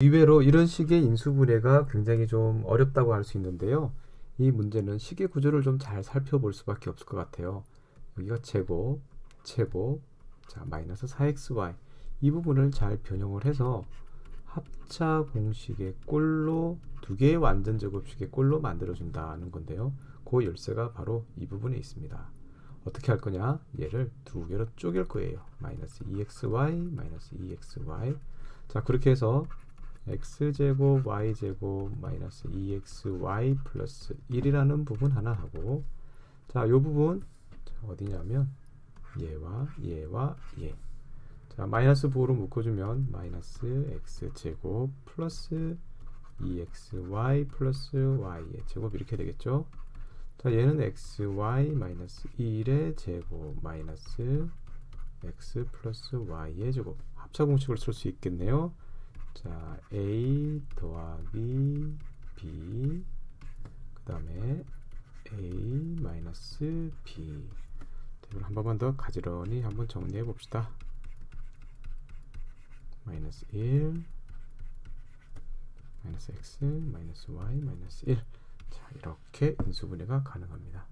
의외로 이런 식의 인수분해가 굉장히 좀 어렵다고 할 수 있는데요. 이 문제는 식의 구조를 좀 잘 살펴볼 수밖에 없을 것 같아요. 여기가 제곱, 제곱, 자 마이너스 4xy 이 부분을 잘 변형을 해서 합차 공식의 꼴로 두 개의 완전 제곱식의 꼴로 만들어 준다는 건데요. 그 열쇠가 바로 이 부분에 있습니다. 어떻게 할 거냐? 얘를 두 개로 쪼갤 거예요. 마이너스 2xy 마이너스 2xy 자 그렇게 해서 x제곱 y제곱 마이너스 2xy 플러스 1이라는 부분 하나 하고 자 요 부분 자, 어디냐면 얘와 얘와 얘. 자 마이너스 부호로 묶어주면 마이너스 x제곱 플러스 2xy 플러스 y의 제곱 이렇게 되겠죠. 자 얘는 xy 마이너스 1의 제곱 마이너스 x 플러스 y의 제곱 합차 공식을 쓸 수 있겠네요. 자 a 더하기 b 그 다음에 a 마이너스 b 이걸 한 번만 더 가지런히 한번 정리해 봅시다. 마이너스 1 마이너스 x 마이너스 y 마이너스 1 자, 이렇게 인수분해가 가능합니다.